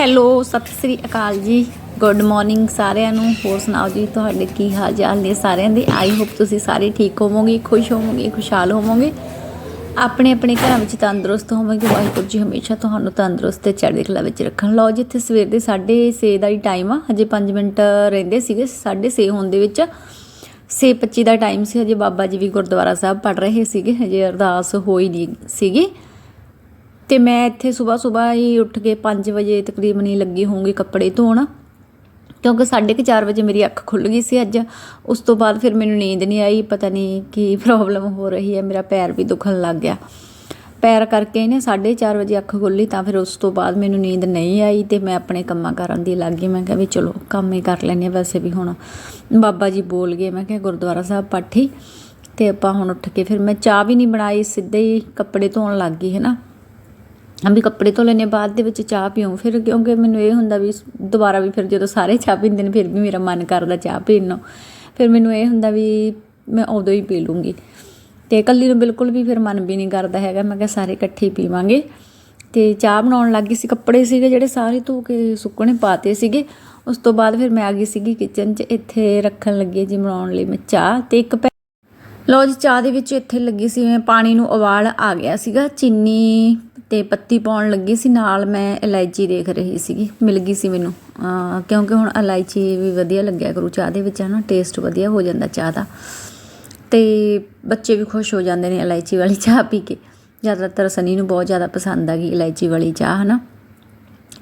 Hello, Sat Sri ਅਕਾਲ ਜੀ। Good morning ਸਾਰਿਆਂ ਨੂੰ। ਹੋਰ ਸੁਣਾਓ ਜੀ, ਤੁਹਾਡੇ ਕੀ ਹਾਲ ਚਾਲ ਨੇ ਸਾਰਿਆਂ ਦੇ? ਆਈ ਹੋਪ ਤੁਸੀਂ ਸਾਰੇ ਠੀਕ ਹੋਵੋਗੇ, ਖੁਸ਼ ਹੋਵੋਗੇ, ਖੁਸ਼ਹਾਲ ਹੋਵੋਗੇ। ਆਪਣੇ ਆਪਣੇ ਘਰਾਂ ਵਿੱਚ ਤੰਦਰੁਸਤ ਹੋਵੋਗੇ। ਵਾਹਿਗੁਰੂ ਜੀ ਹਮੇਸ਼ਾ ਤੁਹਾਨੂੰ ਤੰਦਰੁਸਤ ਤੇ ਚੜ੍ਹਦੀ ਕਲਾ ਵਿੱਚ ਰੱਖਣ। ਲਓ ਜਿੱਥੇ ਸਵੇਰ ਦੇ 6:30 ਦਾ ਹੀ ਟਾਈਮ ਆ। ਹਜੇ 5 ਮਿੰਟ ਰਹਿੰਦੇ ਸੀਗੇ 6:30 ਹੋਣ ਦੇ ਵਿੱਚ। 6:25 ਦਾ ਟਾਈਮ ਸੀ। ਹਜੇ ਬਾਬਾ ਜੀ ਵੀ ਗੁਰਦੁਆਰਾ ਸਾਹਿਬ ਪੜ ਰਹੇ ਸੀਗੇ। ਹਜੇ ਅਰਦਾਸ ਹੋਈ ਨਹੀਂ ਸੀਗੀ। ਤੇ ਮੈਂ ਇੱਥੇ ਸਵੇਰ ਸਵੇਰ ਹੀ ਉੱਠ ਕੇ 5 ਵਜੇ ਤਕਰੀਬਨ ਹੀ ਲੱਗੀ ਹੋਊਂਗੀ ਕੱਪੜੇ ਧੋਣ। ਕਿਉਂਕਿ 4:30 ਵਜੇ ਮੇਰੀ ਅੱਖ ਖੁੱਲ ਗਈ ਸੀ ਅੱਜ। ਉਸ ਤੋਂ ਬਾਅਦ ਫਿਰ ਮੈਨੂੰ ਨੀਂਦ ਨਹੀਂ ਆਈ, ਪਤਾ ਨਹੀਂ ਕੀ ਪ੍ਰੋਬਲਮ ਹੋ ਰਹੀ ਹੈ, ਮੇਰਾ ਪੈਰ ਵੀ ਦੁਖਣ ਲੱਗ ਗਿਆ। ਪੈਰ ਕਰਕੇ ਇਹਨੇ 4:30 ਵਜੇ ਅੱਖ ਖੁੱਲੀ ਤਾਂ ਫਿਰ ਉਸ ਤੋਂ ਬਾਅਦ ਮੈਨੂੰ ਨੀਂਦ ਨਹੀਂ ਆਈ ਤੇ ਮੈਂ ਆਪਣੇ ਕੰਮਾਂ ਕਰਨ ਦੀ ਲੱਗ ਗਈ। ਮੈਂ ਕਿਹਾ ਵੀ ਚਲੋ ਕੰਮ ਹੀ ਕਰ ਲੈਂਦੇ ਹਾਂ ਵੈਸੇ ਵੀ ਹੁਣ। ਬਾਬਾ ਜੀ ਬੋਲ ਗਏ, ਮੈਂ ਕਿਹਾ ਗੁਰਦੁਆਰਾ ਸਾਹਿਬ ਪਾਠੀ। ਤੇ ਆਪਾਂ ਹੁਣ ਉੱਠ ਕੇ ਫਿਰ ਮੈਂ ਚਾਹ ਵੀ ਨਹੀਂ ਬਣਾਈ, ਸਿੱਧੇ ਹੀ ਕੱਪੜੇ ਧੋਣ ਲੱਗ ਗਈ, ਹੈ ਨਾ। ਵੀ ਕੱਪੜੇ ਧੋ ਲੈਣੇ ਬਾਅਦ ਦੇ ਵਿੱਚ ਚਾਹ ਪੀਉਂ ਫਿਰ ਕਿਉਂਕਿ ਮੈਨੂੰ ਇਹ ਹੁੰਦਾ ਵੀ ਦੁਬਾਰਾ ਵੀ ਫਿਰ ਜਦੋਂ ਸਾਰੇ ਚਾਹ ਪੀਂਦੇ ਨੇ, ਫਿਰ ਵੀ ਮੇਰਾ ਮਨ ਕਰਦਾ ਚਾਹ ਪੀਣ ਨੂੰ। ਫਿਰ ਮੈਨੂੰ ਇਹ ਹੁੰਦਾ ਵੀ ਮੈਂ ਉਦੋਂ ਹੀ ਪੀ ਲੂੰਗੀ। ਤੇ ਇਕੱਲੀ ਨੂੰ ਬਿਲਕੁਲ ਵੀ ਫਿਰ ਮਨ ਵੀ ਨਹੀਂ ਕਰਦਾ ਹੈਗਾ। ਮੈਂ ਕਿਹਾ ਸਾਰੇ ਇਕੱਠੇ ਹੀ ਪੀਵਾਂਗੇ। ਤੇ ਚਾਹ ਬਣਾਉਣ ਲੱਗੀ ਸੀ, ਕੱਪੜੇ ਸੀਗੇ ਜਿਹੜੇ ਸਾਰੇ ਧੋ ਕੇ ਸੁੱਕਣੇ ਪਾਤੇ ਸੀਗੇ। ਉਸ ਤੋਂ ਬਾਅਦ ਫਿਰ ਮੈਂ ਆ ਗਈ ਸੀਗੀ ਕਿਚਨ 'ਚ। ਇੱਥੇ ਰੱਖਣ ਲੱਗੀ ਜੀ ਬਣਾਉਣ ਲਈ ਮੈਂ ਚਾਹ ਤੇ ਇੱਕ ਪੈ- ਲਓ ਜੀ, ਚਾਹ ਦੇ ਵਿੱਚ ਇੱਥੇ ਲੱਗੀ ਸੀ ਮੈਂ, ਪਾਣੀ ਨੂੰ ਉਬਾਲ ਆ ਗਿਆ ਸੀਗਾ। ਚੀਨੀ ਤੇ ਪੱਤੀ ਪਾਉਣ ਲੱਗੀ ਸੀ, ਨਾਲ ਮੈਂ ਇਲਾਇਚੀ ਦੇਖ ਰਹੀ ਸੀਗੀ, ਮਿਲ ਗਈ ਸੀ ਮੈਨੂੰ। ਕਿਉਂਕਿ ਹੁਣ ਇਲਾਇਚੀ ਵੀ ਵਧੀਆ ਲੱਗਿਆ ਕਰੂ, ਚਾਹ ਦੇ ਵਿੱਚ ਹਨਾ ਟੇਸਟ ਵਧੀਆ ਹੋ ਜਾਂਦਾ ਚਾਹ ਦਾ। ਤੇ ਬੱਚੇ ਵੀ ਖੁਸ਼ ਹੋ ਜਾਂਦੇ ਨੇ ਇਲਾਇਚੀ ਵਾਲੀ ਚਾਹ ਪੀ ਕੇ। ਜ਼ਿਆਦਾਤਰ ਸਨੀ ਨੂੰ ਬਹੁਤ ਜ਼ਿਆਦਾ ਪਸੰਦ ਆ ਗਈ ਇਲਾਇਚੀ ਵਾਲੀ ਚਾਹ, ਹਨਾ।